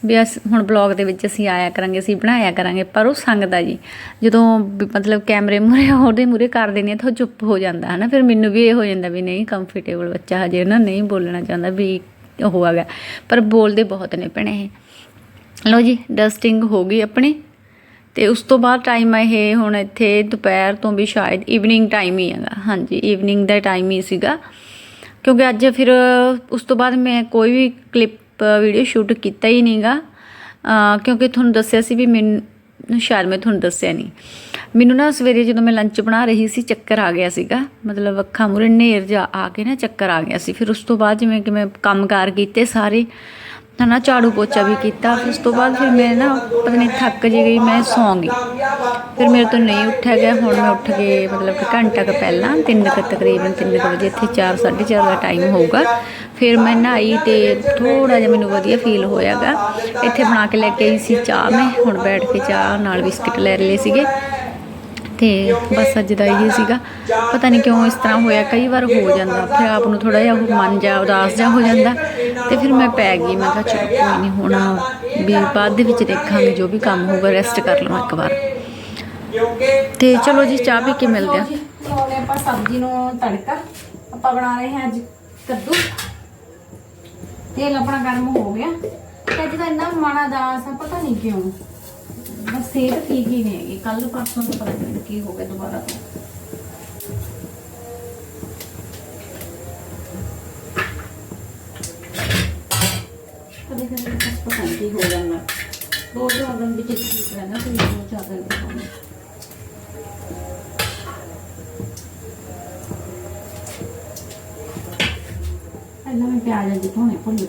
ਵੀ ਅਸ, ਹੁਣ ਬਲੌਗ ਦੇ ਵਿੱਚ ਅਸੀਂ ਆਇਆ ਕਰਾਂਗੇ, ਅਸੀਂ ਬਣਾਇਆ ਕਰਾਂਗੇ, ਪਰ ਉਹ ਸੰਗਦਾ ਜੀ। ਜਦੋਂ ਵੀ ਮਤਲਬ ਕੈਮਰੇ ਮੂਰੇ ਉਹਦੇ ਮੂਰੇ ਕਰ ਦਿੰਦੇ ਆ ਤਾਂ ਉਹ ਚੁੱਪ ਹੋ ਜਾਂਦਾ ਹਨਾ, ਫਿਰ ਮੈਨੂੰ ਵੀ ਇਹ ਹੋ ਜਾਂਦਾ ਵੀ ਨਹੀਂ ਕੰਫਰਟੇਬਲ ਬੱਚਾ ਹਜੇ ਨਾ ਨਹੀਂ ਬੋਲਣਾ ਚਾਹੁੰਦਾ ਵੀ ਉਹ ਆ ਗਿਆ। ਪਰ ਬੋਲਦੇ ਬਹੁਤ ਨੇ ਭੈਣੇ ਇਹ। ਜੀ ਡਸਟਿੰਗ ਹੋ ਗਈ ਆਪਣੀ। ਤੇ ਉਸ ਤੋਂ ਬਾਅਦ ਟਾਈਮ ਇਹ ਹੁਣ ਇੱਥੇ ਦੁਪਹਿਰ ਤੋਂ ਵੀ ਸ਼ਾਇਦ ਈਵਨਿੰਗ ਟਾਈਮ ਹੀ ਹੈਗਾ। ਹਾਂਜੀ ਈਵਨਿੰਗ ਦਾ ਟਾਈਮ ਹੀ ਸੀਗਾ। ਕਿਉਂਕਿ ਅੱਜ ਫਿਰ ਉਸ ਤੋਂ ਬਾਅਦ ਮੈਂ ਕੋਈ ਵੀ ਕਲਿੱਪ ਵੀਡੀਓ ਸ਼ੂਟ ਕੀਤਾ ਹੀ ਨਹੀਂਗਾ ਕਿਉਂਕਿ ਤੁਹਾਨੂੰ ਦੱਸਿਆ ਸੀ ਵੀ ਮੈਨੂੰ, ਸ਼ਾਇਦ ਮੈਂ ਤੁਹਾਨੂੰ ਦੱਸਿਆ ਨਹੀਂ। ਮੈਨੂੰ ਨਾ ਸਵੇਰੇ ਜਦੋਂ ਮੈਂ ਲੰਚ ਬਣਾ ਰਹੀ ਸੀ, ਚੱਕਰ ਆ ਗਿਆ ਸੀਗਾ। ਮਤਲਬ ਅੱਖਾਂ ਮੂਰੇ ਨੇਰ ਜਾ ਆ ਕੇ ਨਾ ਚੱਕਰ ਆ ਗਿਆ ਸੀ। ਫਿਰ ਉਸ ਤੋਂ ਬਾਅਦ ਜਿਵੇਂ ਕਿ ਮੈਂ ਕੰਮਕਾਰ ਕੀਤੇ ਸਾਰੇ ਹਨਾ ਝਾੜੂ ਪੋਚਾ ਵੀ ਕੀਤਾ। ਉਸ ਤੋਂ ਬਾਅਦ ਫਿਰ ਮੈਂ ਨਾ, ਪਤਾ ਨਹੀਂ, ਥੱਕ ਜਿਹੀ ਗਈ, ਮੈਂ ਸੌਂ ਗਈ ਫਿਰ ਮੇਰੇ ਤੋਂ ਨਹੀਂ ਉੱਠਿਆ ਗਿਆ। ਹੁਣ ਮੈਂ ਉੱਠ ਕੇ ਮਤਲਬ ਕਿ ਘੰਟਾ ਕੁ ਪਹਿਲਾਂ, ਤਿੰਨ ਕੁ ਤਕਰੀਬਨ ਤਿੰਨ ਕੁ ਵਜੇ, ਇੱਥੇ 4 4:30 ਦਾ ਟਾਈਮ ਹੋਊਗਾ। ਫਿਰ ਮੈਂ ਨਹਾਈ ਤੇ ਥੋੜਾ ਜਿਹਾ ਮੈਨੂੰ ਵਧੀਆ ਫੀਲ ਹੋਇਆਗਾ। ਇੱਥੇ ਬਣਾ ਕੇ ਲੈ ਕੇ ਆਈ ਸੀ ਚਾਹ ਮੈਂ। ਹੁਣ ਬੈਠ ਕੇ ਚਾਹ ਨਾਲ ਬਿਸਕਿਟ ਲੈ ਲਏ ਸੀਗੇ। ਤੇ ਬਸ ਅੱਜ ਦਾ ਇਹ ਸੀਗਾ। ਪਤਾ ਨਹੀਂ ਕਿਉਂ ਇਸ ਤਰ੍ਹਾਂ ਹੋਇਆ, ਕਈ ਵਾਰ ਹੋ ਜਾਂਦਾ, ਫਿਰ ਆਪ ਨੂੰ ਥੋੜਾ ਜਿਹਾ ਮਨ ਜਾ ਉਦਾਸ ਜਾ ਹੋ ਜਾਂਦਾ ਤੇ ਫਿਰ ਮੈਂ ਪੈ ਗਈ, ਮੈਂ ਕਿਹਾ ਚਲੋ ਕੋਈ ਨਹੀਂ ਹੁਣ ਵੀ ਬਾਅਦ ਦੇ ਵਿੱਚ ਦੇਖਾਂਗੇ, ਜੋ ਵੀ ਕੰਮ ਹੋਊਗਾ ਰੈਸਟ ਕਰ ਲਵਾਂ ਇੱਕ ਵਾਰ। ਤੇ ਚਲੋ ਜੀ, ਚਾਹ ਪੀ ਕੇ ਮਿਲਦੇ ਆ ਲਾਉਣੇ ਆਪਾਂ ਸਬਜ਼ੀ ਨੂੰ ਤੜਕਾ, ਆਪਾਂ ਬਣਾ ਰਹੇ ਹਾਂ ਅੱਜ ਕੱਦੂ। ਤੇਲ ਆਪਣਾ ਗਰਮ ਹੋ ਗਿਆ। ਤੇ ਅੱਜ ਤਾਂ ਇੰਨਾ ਮਾੜਾ ਦਾਸ ਆ, ਪਤਾ ਨਹੀਂ ਕਿਉਂ। ਬਸ ਸਿਹਤ ਠੀਕ ਹੀ ਨਹੀਂ ਹੈਗੀ। ਕੱਲ ਪਰਸੋਂ ਤੋਂ ਪਤਾ ਨਹੀਂ ਕੀ ਹੋ ਗਿਆ ਦੁਬਾਰਾ ਕਦੇ ਕਦੇ ਬਸ ਪਤਾ ਨਹੀਂ ਕੀ ਹੋ ਜਾਂਦਾ। ਰੋਜ਼ ਆਗਨ ਵੀ ਠੀਕ ਰਹਿੰਦਾ ਕੋਈ ਰੋਜ਼ ਆਗਨ ਵੀ ਪਹਿਲਾਂ ਮੈਂ ਪਿਆਜ਼ ਦੇ ਭੁੱਲ ਗਈ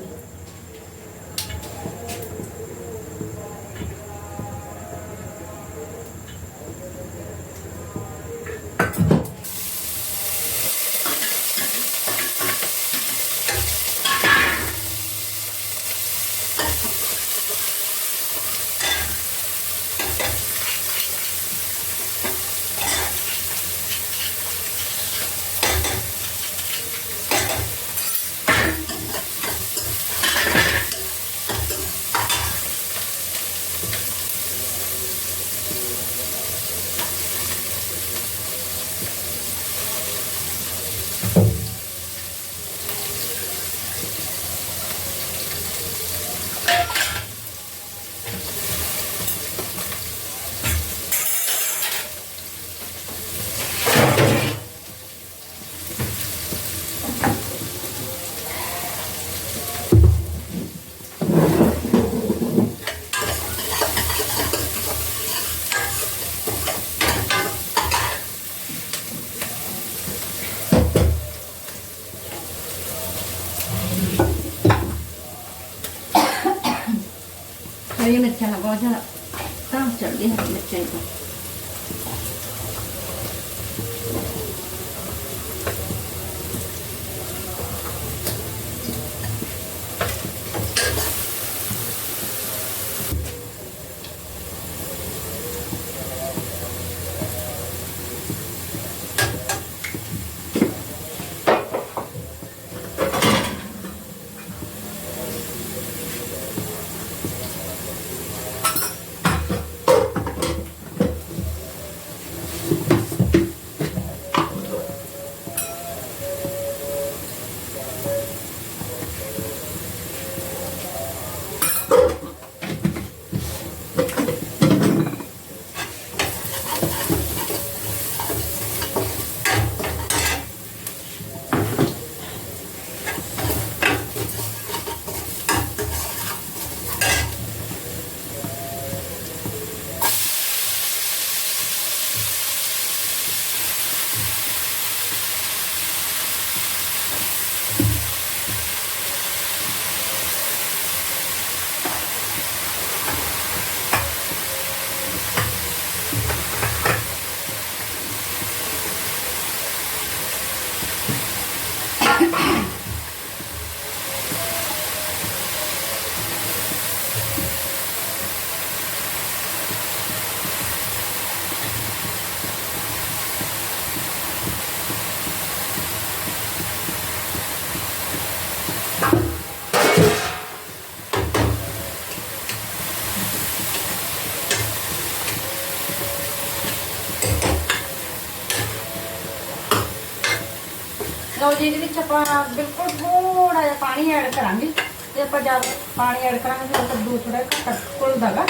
ਲਓ ਜੀ, ਇਹਦੇ ਵਿੱਚ ਆਪਾਂ ਬਿਲਕੁਲ ਥੋੜਾ ਜਿਹਾ ਪਾਣੀ ਐਡ ਕਰਾਂਗੇ। ਤੇ ਆਪਾਂ ਜਦ ਪਾਣੀ ਐਡ ਕਰਾਂਗੇ ਫਿਰ ਕੱਦੂ ਥੋੜਾ ਘੱਟ ਘੁਲਦਾਗਾ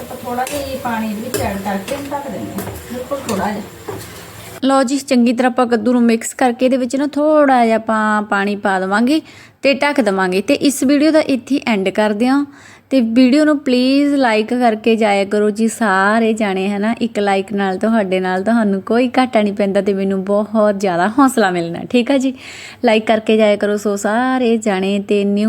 ਆਪਾਂ ਥੋੜਾ ਜਿਹਾ ਪਾਣੀ ਇਹਦੇ ਵਿੱਚ ਐਡ ਕਰਕੇ ਢੱਕ ਦਿੰਦੇ ਹਾਂ। ਬਿਲਕੁਲ ਥੋੜਾ ਜਿਹਾ। ਲਓ ਜੀ, ਚੰਗੀ ਤਰ੍ਹਾਂ ਆਪਾਂ ਕੱਦੂ ਨੂੰ ਮਿਕਸ ਕਰਕੇ ਇਹਦੇ ਵਿੱਚ ਨਾ ਥੋੜਾ ਜਿਹਾ ਆਪਾਂ ਪਾਣੀ ਪਾ ਦੇਵਾਂਗੇ ਤੇ ਢੱਕ ਦੇਵਾਂਗੇ। ਤੇ ਇਸ ਵੀਡੀਓ ਦਾ ਇੱਥੇ ਐਂਡ ਕਰਦੇ ਹਾਂ। ਤੇ ਵੀਡੀਓ ਨੂੰ ਪਲੀਜ਼ ਲਾਈਕ ਕਰਕੇ ਜਾਇਆ ਕਰੋ ਜੀ, ਸਾਰੇ ਜਾਣੇ, ਹਨਾ? ਇੱਕ ਲਾਈਕ ਨਾਲ ਤੁਹਾਡੇ ਨਾਲ ਤੁਹਾਨੂੰ ਕੋਈ ਘਾਟਾ ਨਹੀਂ ਪੈਂਦਾ ਤੇ ਮੈਨੂੰ ਬਹੁਤ ਜ਼ਿਆਦਾ ਹੌਸਲਾ ਮਿਲਣਾ, ਠੀਕ ਆ ਜੀ? ਲਾਈਕ ਕਰਕੇ ਜਾਇਆ ਕਰੋ ਸੋ ਸਾਰੇ ਜਾਣੇ ਤੇ ਨਿਊ